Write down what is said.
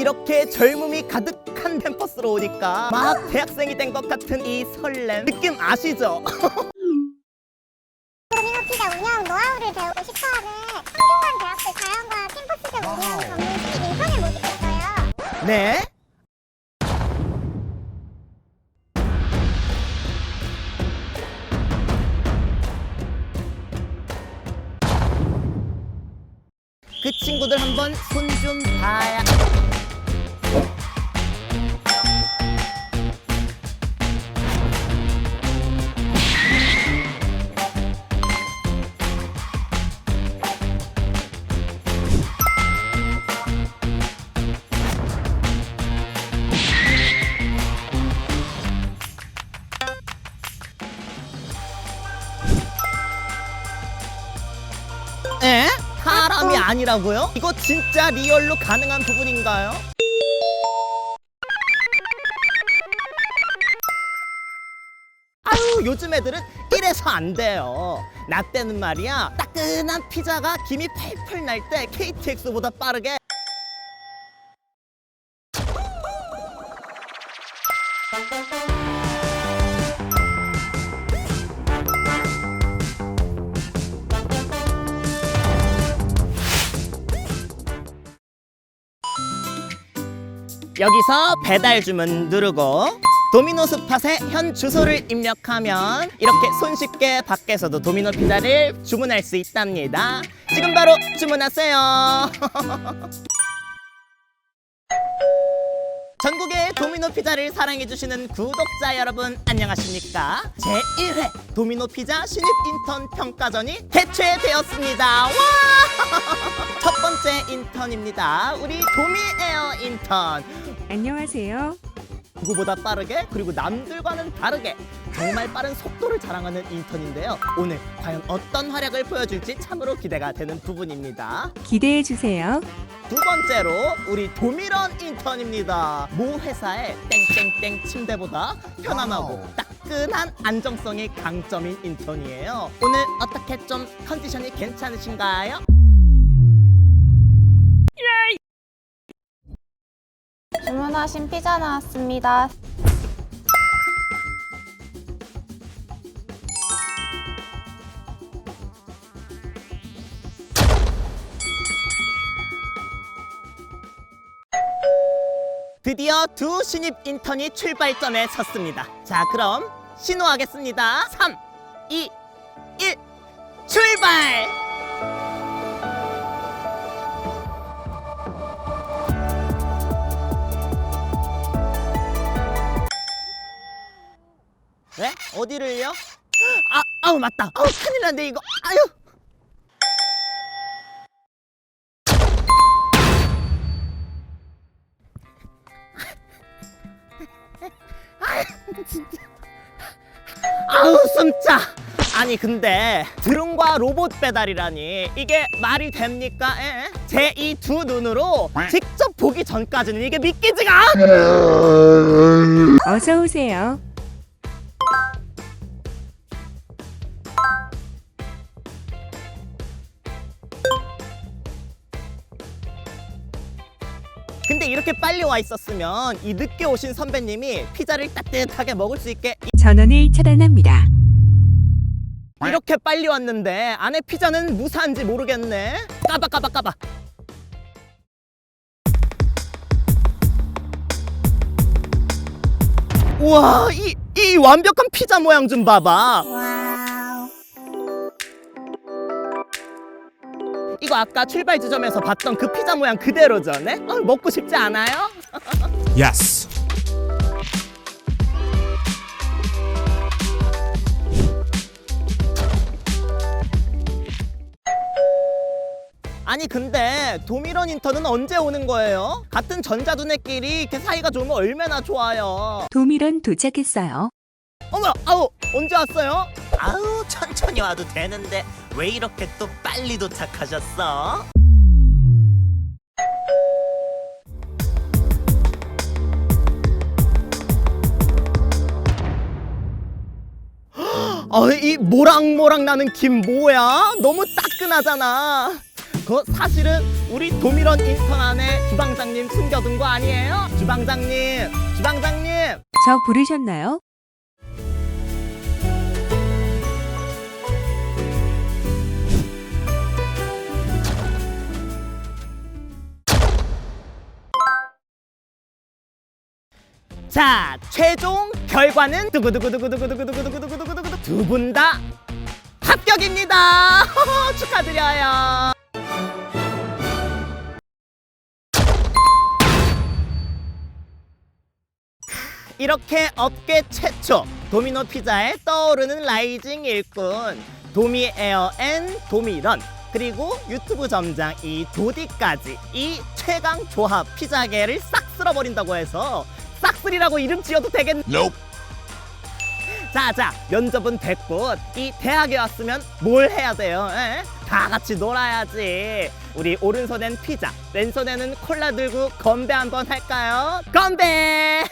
이렇게 젊음이 가득한 캠퍼스로 오니까 막 대학생이 된 것 같은 이 설렘 느낌 아시죠? 도미노 피자 운영 노하우를 배우고 싶어하는 한국관 대학교 자연과학 캠퍼스를 운영 전문 신입 인턴을 모집했어요. 네? 그 친구들 한번 손 좀 봐야 아니라고요? 이거 진짜 리얼로 가능한 부분인가요? 아유 요즘 애들은 이래서 안 돼요 나 때는 말이야 따끈한 피자가 김이 펄펄 날때 KTX보다 빠르게 여기서 배달 주문 누르고 도미노 스팟에 현 주소를 입력하면 이렇게 손쉽게 밖에서도 도미노 피자를 주문할 수 있답니다. 지금 바로 주문하세요. 전국의 도미노 피자를 사랑해주시는 구독자 여러분 안녕하십니까? 제1회 도미노 피자 신입 인턴 평가전이 개최되었습니다. 와! 첫 번째 인턴입니다. 우리 도미에어 인턴. 안녕하세요. 누구보다 빠르게 그리고 남들과는 다르게 정말 빠른 속도를 자랑하는 인턴인데요. 오늘 과연 어떤 활약을 보여줄지 참으로 기대가 되는 부분입니다. 기대해 주세요. 두 번째로 우리 도미런 인턴입니다. 모 회사의 땡땡땡 침대보다 편안하고 따끈한 안정성이 강점인 인턴이에요. 오늘 어떻게 좀 컨디션이 괜찮으신가요? 주문하신 피자 나왔습니다. 드디어 두 신입 인턴이 출발점에 섰습니다. 자, 그럼 신호하겠습니다. 3, 2, 1, 출발! 어디를요? 아, 아우 맞다. 아우 큰일 났네 이거. 아유. 진짜. 아우 숨차. 아니 근데 드론과 로봇 배달이라니 이게 말이 됩니까? 제 이 두 눈으로 직접 보기 전까지는 이게 믿기지가 않. 어서 오세요. 근데 이렇게 빨리 와 있었으면 이 늦게 오신 선배님이 피자를 따뜻하게 먹을 수 있게 전원을 차단합니다. 이렇게 빨리 왔는데 안에 피자는 무사한지 모르겠네. 까봐 까봐 까봐. 우와 이, 이 완벽한 피자 모양 좀 봐봐. 이거 아까 출발 지점에서 봤던 그 피자 모양 그대로죠, 네? 어, 먹고 싶지 않아요? Yes. 아니 근데 도미런 인턴은 언제 오는 거예요? 같은 전자두뇌끼리 이렇게 사이가 좋으면 얼마나 좋아요. 도미런 도착했어요. 어머, 아우 언제 왔어요? 아우 천천히 와도 되는데 왜 이렇게 또 빨리 도착하셨어? 아, 이 모락모락 나는 김 뭐야? 너무 따끈하잖아. 그 사실은 우리 도미런 인턴 안에 주방장님 숨겨둔 거 아니에요? 주방장님, 주방장님. 저 부르셨나요? 자, 최종 결과는 두구두구두구두구두구두구두구두구두구 두 분 다 합격입니다. 축하드려요. 이렇게 업계 최초 도미노 피자에 떠오르는 라이징 일꾼 도미 에어 앤 도미런 그리고 유튜브 점장 이 도디까지 이 최강 조합 피자계를 싹 쓸어버린다고 해서 싹쓸이라고 이름 지어도 되겠... 자자 면접은 됐고 이 대학에 왔으면 뭘 해야 돼요? 에? 다 같이 놀아야지 우리 오른손엔 피자 왼손에는 콜라 들고 건배 한번 할까요? 건배